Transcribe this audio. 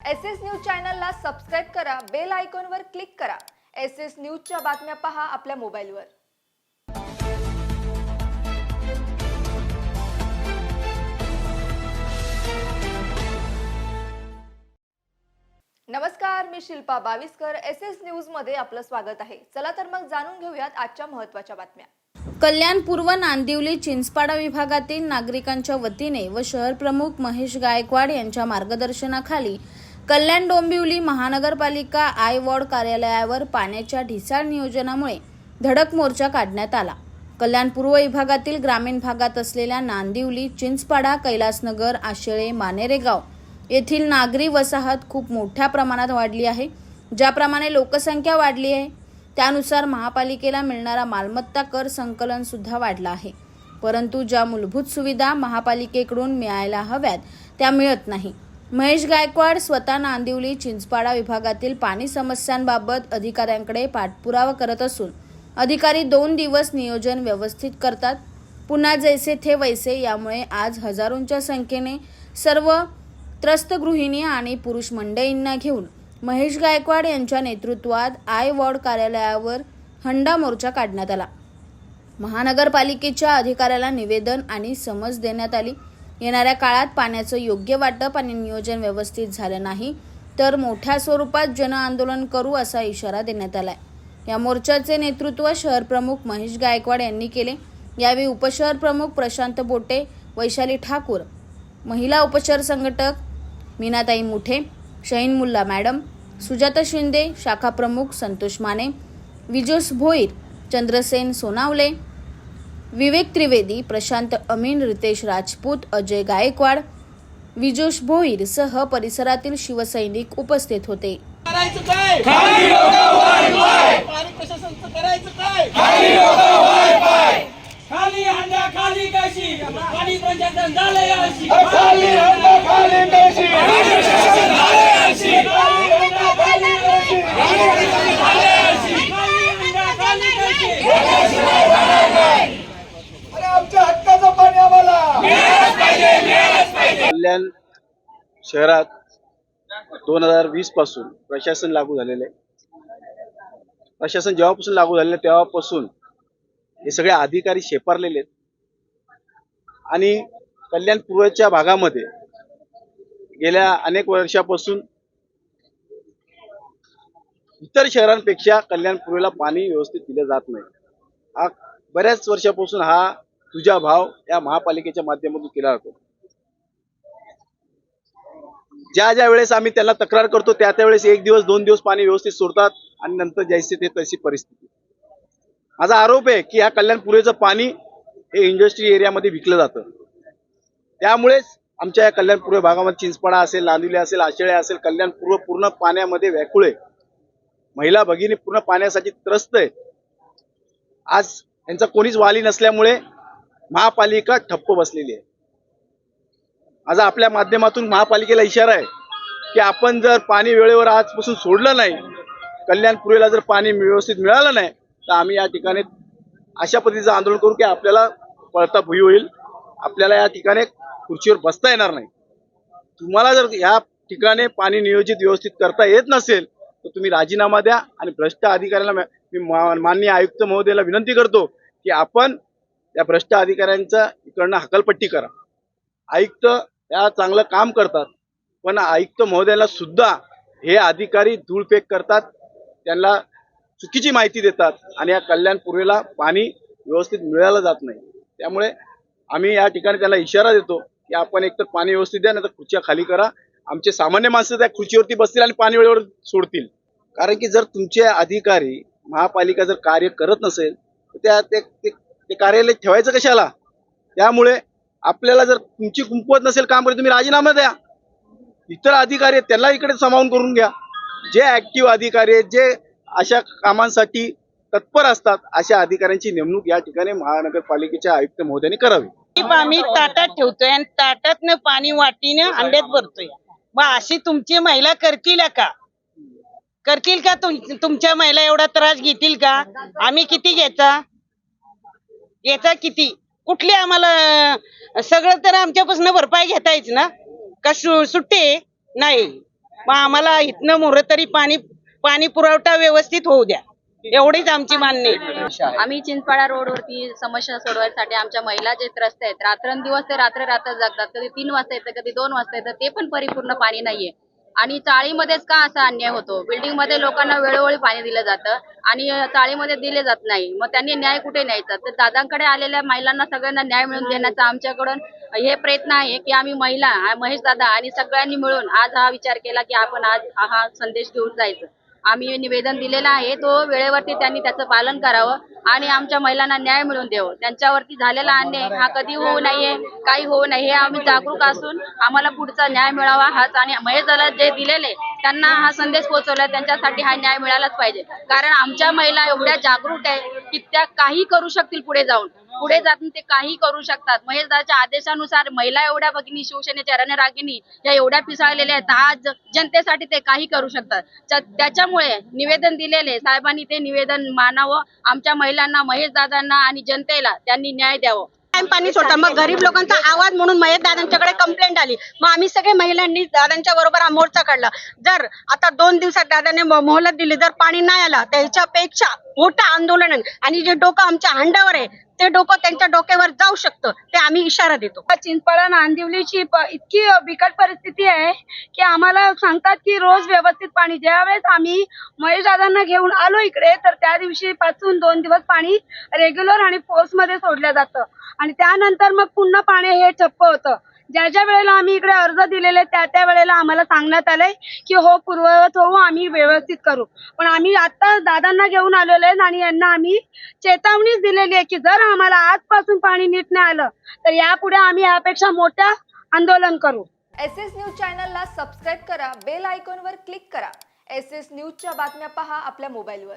S S news चॅनलला subscribe करा bell आयकॉनवर क्लिक करा. एस एस न्यूजच्या बातम्या पहा आपल्या मोबाईलवर. नमस्कार मी शिल्पा बाविस्कर. एस एस न्यूजमध्ये आपलं स्वागत आहे. चला तर मग जाणून घेऊयात आजच्या महत्त्वाच्या बातम्या. कल्याण पूर्व नांदिवली चिंचपाडा विभागातील नागरिकांच्या वतीने व शहर प्रमुख महेश गायकवाड यांच्या मार्गदर्शनाखाली कल्याण डोंबिवली महानगरपालिका आय वॉर्ड कार्यालयावर पाण्याच्या ढिसाळ नियोजनामुळे धडक मोर्चा काढण्यात आला. कल्याण पूर्व विभागातील ग्रामीण भागात असलेल्या नांदिवली चिंचपाडा कैलासनगर आशेळे मानेरेगाव येथील नागरी वसाहत खूप मोठ्या प्रमाणात वाढली आहे. ज्याप्रमाणे लोकसंख्या वाढली आहे त्यानुसार महापालिकेला मिळणारा मालमत्ता कर संकलन सुद्धा वाढला आहे. परंतु ज्या मूलभूत सुविधा महापालिकेकडून मिळायला हव्यात त्या मिळत नाही. महेश गायकवाड स्वतः नांदिवली चिंचपाडा विभागातील पाणी समस्यांबाबत अधिकाऱ्यांकडे पाठपुरावा करत असून अधिकारी दोन दिवस नियोजन व्यवस्थित करतात. पुन्हा जैसे थे वैसे यामुळे आज हजारोंच्या संख्येने सर्व त्रस्त गृहिणी आणि पुरुष मंडळींना घेऊन महेश गायकवाड यांच्या नेतृत्वात आय वॉर्ड कार्यालयावर हंडा मोर्चा काढण्यात आला. महानगरपालिकेच्या अधिकाऱ्याला निवेदन आणि समज देण्यात आली. येणाऱ्या काळात पाण्याचं योग्य वाटप आणि नियोजन व्यवस्थित झालं नाही तर मोठ्या स्वरूपात जनआंदोलन करू असा इशारा देण्यात आलाय. या मोर्चाचे नेतृत्व शहर प्रमुख महेश गायकवाड यांनी केले. यावेळी उपशहर प्रमुख प्रशांत बोटे वैशाली ठाकूर महिला उपशहर संघटक मीनाताई मुठे शहीन मुल्ला मॅडम सुजाता शिंदे शाखा प्रमुख संतोष माने विजोस भोईर चंद्रसेन सोनावले विवेक त्रिवेदी प्रशांत अमीन रितेश राजपूत अजय गायकवाड विजोश भोईर सह परिसरातील शिवसैनिक उपस्थित होते. करायचं काय? खाली पाणी प्रशासनचं करायचं काय खाली अंडा खाली कशी पाणी प्रशासन झालं यावर्षी खाली अंडा खाली कशी पाणी प्रशासन झालं यावर्षी खाली अंडा खाली कशी पाणी प्रशासन झालं यावर्षी खाली अंडा खाली कशी अरे आमच्या हक्काचं पाणी आम्हाला कल्याण शहरात दोन हजार वीसपासून प्रशासन लागू झालेलं आहे. प्रशासन जेव्हापासून लागू झालेलं आहे तेव्हापासून हे सगळे अधिकारी शेपारलेले आहेत. आणि कल्याण पूर्वच्या भागामध्ये गेल्या अनेक वर्षापासून इतर शहरांपेक्षा कल्याण पूर्वेला पाणी व्यवस्थित दिलं जात नाही. हा बऱ्याच वर्षापासून हा तुझा भाव या महापालिकेच्या माध्यमातून केला जातो. ज्या ज्या वेळेस आम्ही त्याला तक्रार करतो त्या त्यावेळेस एक दिवस दोन दिवस पाणी व्यवस्थित सोडतात आणि नंतर जैसे ते तशी परिस्थिती. माझा आरोप आहे की या कल्याणपुरेचं पाणी हे इंडस्ट्री एरियामध्ये विकलं जातं. त्यामुळेच आमच्या या कल्याणपूर्व भागामध्ये चिंचपाडा असेल लांदिवली असेल आशेळे असेल कल्याणपूर्व पूर्ण पाण्यामध्ये व्याकुळ आहे. महिला भगिनी पूर्ण पाण्यासाठी त्रस्त आहे. आज यांचा कोणीच वाली नसल्यामुळे महापालिका ठप्प बसलेली आहे. आज आपल्या माध्यमातून महापालिकेला इशारा आहे की आपण जर पाणी वेळेवर आजपासून सोडलं नाही कल्याणपुरीला जर पाणी व्यवस्थित मिळालं नाही तर आम्ही या ठिकाणी अशा पद्धतीचं आंदोलन करू की आपल्याला पळता भुई होईल. आपल्याला या ठिकाणी खुर्चीवर बसता येणार नाही. तुम्हाला जर या ठिकाणी पाणी नियोजित व्यवस्थित करता येत नसेल तर तुम्ही राजीनामा द्या आणि भ्रष्ट अधिकाऱ्याला मी माननीय आयुक्त महोदयाला विनंती करतो की आपण या भ्रष्ट अधिकाऱ्यांचा इकडनं हकलपट्टी करा. आयुक्त या चांगलं काम करतात. पण आयुक्त महोदयाला सुद्धा हे अधिकारी धूळफेक करतात त्यांना चुकीची माहिती देतात आणि या कल्याण पूर्वेला पाणी व्यवस्थित मिळालं जात नाही. त्यामुळे आम्ही या ठिकाणी त्यांना इशारा देतो की आपण एकतर पाणी व्यवस्थित द्या नाही तर खुर्च्या खाली करा. आमचे सामान्य माणसं त्या खुर्चीवरती बसतील आणि पाणी वेळेवर सोडतील. कारण की जर तुमचे अधिकारी महापालिका जर कार्य करत नसेल तर त्या ते ते- ते कार्यालय ठेवायचं कशाला? त्यामुळे आपल्याला जर तुमची कुंपवत नसेल काम करत तुम्ही राजीनामा द्या. इतर अधिकारी आहेत त्यांना इकडे सामावून करून घ्या. जे ऍक्टिव्ह अधिकारी आहेत जे अशा कामांसाठी तत्पर असतात अशा अधिकाऱ्यांची नेमणूक या ठिकाणी महानगरपालिकेच्या आयुक्त महोदयांनी करावी. आम्ही ताटात ठेवतोय आणि ताटातनं पाणी वाटीनं अंड्यात भरतोय. मग अशी तुमची महिला करतील का? करतील का तुमच्या महिला एवढा त्रास घेतील का? आम्ही किती घ्यायचा याचा किती? कुठली आम्हाला सगळं तर आमच्यापासून भरपाई घेता येईल ना? का सुट्टी नाही. मग आम्हाला इथनं मोर तरी पाणी पाणी पुरवठा व्यवस्थित होऊ द्या. एवढीच आमची मान्य आहे. आम्ही चिंचपाडा रोडवरती समस्या सोडवायसाठी आमच्या महिला जे त्रस्त आहेत रात्रंदिवस ते रात्र रात्र जगतात. कधी तीन वाजता येतं कधी दोन वाजता येतं ते पण परिपूर्ण पाणी नाहीये. आणि चाळीमध्येच का असा अन्याय होतो? बिल्डिंगमध्ये लोकांना वेळोवेळी पाणी दिलं जातं आणि चाळीमध्ये दिले जात नाही. मग त्यांनी न्याय कुठे न्यायचा? तर दादांकडे आलेल्या महिलांना सगळ्यांना न्याय मिळवून देण्याचा आमच्याकडून हे प्रयत्न आहे की आम्ही महिला महेश दादा आणि सगळ्यांनी मिळून आज हा विचार केला की आपण आज हा संदेश घेऊन जायचं. आम्ही निवेदन दिलेलं आहे. तो वेळेवरती त्यांनी त्याचं पालन करावं आणि आमच्या महिलांना न्याय मिळवून देव त्यांच्यावरती झालेला अन्याय हा कधी होऊ नये काही होऊ नये हे आम्ही जागरूक असून आम्हाला पुढचा न्याय मिळावा हाच आणि महेशला जे दिलेले त्यांना हा संदेश पोहोचवला. त्यांच्यासाठी हा न्याय मिळालाच पाहिजे. कारण आमच्या महिला एवढ्या जागरूक आहे की त्या काही करू शकतील पुढे जाऊन. पुढे जाऊन ते काही करू शकतात. महेश दादाच्या आदेशानुसार महिला एवढ्या भगिनी शिवसेनेच्या रणरागिनी या एवढ्या पिसाळलेल्या आहेत. आज जनतेसाठी ते काही करू शकतात. त्याच्यामुळे निवेदन दिलेले साहेबांनी ते निवेदन मानावं. आमच्या महिलांना महेश दादांना आणि जनतेला त्यांनी न्याय द्यावं. पाणी सोडतात मग गरीब लोकांचा आवाज म्हणून महेश दादांच्याकडे कंप्लेंट आली. मग आम्ही सगळे महिलांनी दादांच्या बरोबर हा मोर्चा काढला. जर आता दोन दिवसात दादाने मोहलत दिली जर पाणी नाही आलं त्याच्यापेक्षा मोठं आंदोलन आणि जे डोकं आमच्या हंडावर आहे ते डोकं त्यांच्या डोक्यावर जाऊ शकतं ते आम्ही इशारा देतो. चिंचपाडा नांदिवलीची इतकी बिकट परिस्थिती आहे की आम्हाला सांगतात की रोज व्यवस्थित पाणी ज्यावेळेस आम्ही महेश दादांना घेऊन आलो इकडे तर त्या दिवशी पासून दोन दिवस पाणी रेग्युलर आणि फोर्समध्ये सोडलं जातं. आणि त्यानंतर मग पुन्हा पाणी हे ठप्प होतं. ज्या ज्या वेळेला आम्ही इकडे अर्ज दिलेले त्या त्या वेळेला आम्हाला सांगण्यात आलंय की हो पूर्ववत होऊ आम्ही व्यवस्थित करू. पण आम्ही आता दादांना घेऊन आलेलो आहे आणि यांना आम्ही चेतावणीच दिलेली आहे की जर आम्हाला आजपासून पाणी नीट नाही आलं तर यापुढे आम्ही यापेक्षा मोठ्या आंदोलन करू. एस एस न्यूज चॅनलला सबस्क्राईब करा बेल आयकॉनवर क्लिक करा. एस एस न्यूजच्या बातम्या पहा आपल्या मोबाईलवर.